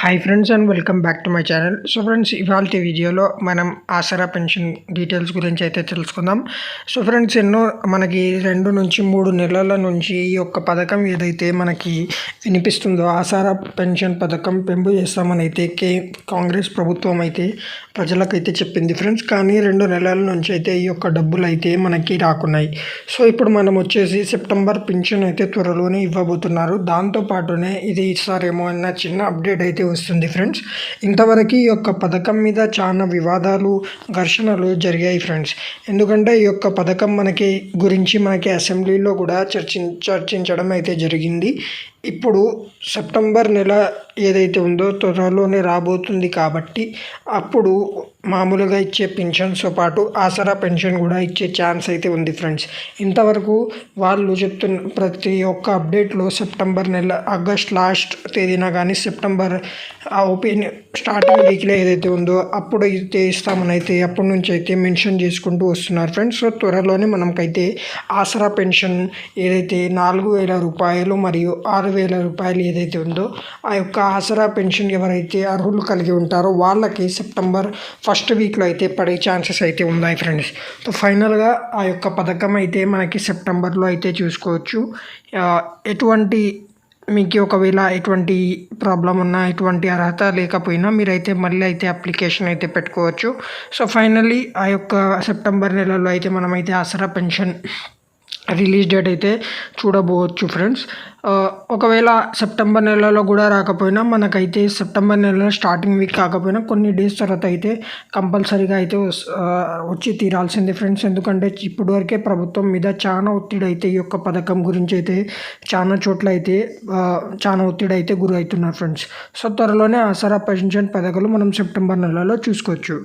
Hi friends and welcome back to my channel so friends ఇవాళ వీడియోలో మనం ఆసరా pension details గురించి అయితే తెలుసుకుందాం. సో ఫ్రెండ్స్ ఎన్నో మనకి రెండు నుంచి మూడు నెలల నుంచి ఈ యొక్క పథకం ఏదైతే మనకి వినిపిస్తుందో ఆసారా పెన్షన్ పథకం పెంపు చేస్తామని అయితే కే కాంగ్రెస్ ప్రభుత్వం అయితే ప్రజలకైతే చెప్పింది ఫ్రెండ్స్ కానీ రెండు నెలల నుంచి అయితే ఈ యొక్క డబ్బులు అయితే మనకి రాకున్నాయి. సో ఇప్పుడు మనం వచ్చేసి సెప్టెంబర్ పెన్షన్ అయితే త్వరలోనే ఇవ్వబోతున్నారు. దాంతోపాటునే ఇది ఇస్తారేమో అన్న చిన్న అప్డేట్ అయితే వస్తుంది ఫ్రెండ్స్. ఇంతవరకు ఈ యొక్క పథకం మీద చాలా వివాదాలు ఘర్షణలు జరిగాయి ఫ్రెండ్స్. ఎందుకంటే ఈ యొక్క పథకం మనకి గురించి మనకి అసెంబ్లీలో కూడా చర్చి చర్చించడం అయితే జరిగింది. ఇప్పుడు సెప్టెంబర్ నెల ఏదైతే ఉందో త్వరలోనే రాబోతుంది కాబట్టి అప్పుడు మామూలుగా ఇచ్చే పెన్షన్స్తో పాటు ఆసరా పెన్షన్ కూడా ఇచ్చే ఛాన్స్ అయితే ఉంది ఫ్రెండ్స్. ఇంతవరకు వాళ్ళు చెప్తున్న ప్రతి ఒక్క అప్డేట్లో సెప్టెంబర్ నెల ఆగస్ట్ లాస్ట్ తేదీన కానీ సెప్టెంబర్ ఓపెన్ స్టార్టింగ్ వీక్లో ఏదైతే ఉందో అప్పుడు అయితే ఇస్తామని అయితే అప్పటి నుంచి అయితే మెన్షన్ చేసుకుంటూ వస్తున్నారు ఫ్రెండ్స్. సో త్వరలోనే మనకైతే ఆసరా పెన్షన్ ఏదైతే నాలుగు వేల రూపాయలు మరియు ఆరు వేల రూపాయలు ఏదైతే ఉందో ఆ యొక్క ఆసరా పెన్షన్ ఎవరైతే అర్హులు కలిగి ఉంటారో వాళ్ళకి సెప్టెంబర్ ఫస్ట్ వీక్లో అయితే పడే ఛాన్సెస్ అయితే ఉన్నాయి ఫ్రెండ్స్. సో ఫైనల్గా ఆ యొక్క పథకం అయితే మనకి సెప్టెంబర్లో అయితే చూసుకోవచ్చు. ఎటువంటి మీకు ఒకవేళ ఎటువంటి ప్రాబ్లం ఉన్నా ఎటువంటి అర్హత లేకపోయినా మీరైతే మళ్ళీ అయితే అప్లికేషన్ అయితే పెట్టుకోవచ్చు. సో ఫైనల్లీ ఆ యొక్క సెప్టెంబర్ నెలలో అయితే మనమైతే ఆసరా పెన్షన్ రిలీజ్ డేట్ అయితే చూడబోవచ్చు ఫ్రెండ్స్. ఒకవేళ సెప్టెంబర్ నెలలో కూడా రాకపోయినా మనకైతే సెప్టెంబర్ నెలలో స్టార్టింగ్ వీక్ కాకపోయినా కొన్ని డేస్ తర్వాత అయితే కంపల్సరీగా అయితే వచ్చి తీరాల్సిందే ఫ్రెండ్స్. ఎందుకంటే ఇప్పటి వరకే ప్రభుత్వం మీద చాలా ఒత్తిడి అయితే ఈ యొక్క పథకం గురించి అయితే చాలా చోట్ల అయితే చాలా ఒత్తిడి అయితే గురవుతున్నారు ఫ్రెండ్స్. సో త్వరలోనే ఆసరా పెన్షన్ పథకాలు మనం సెప్టెంబర్ నెలలో చూసుకోవచ్చు.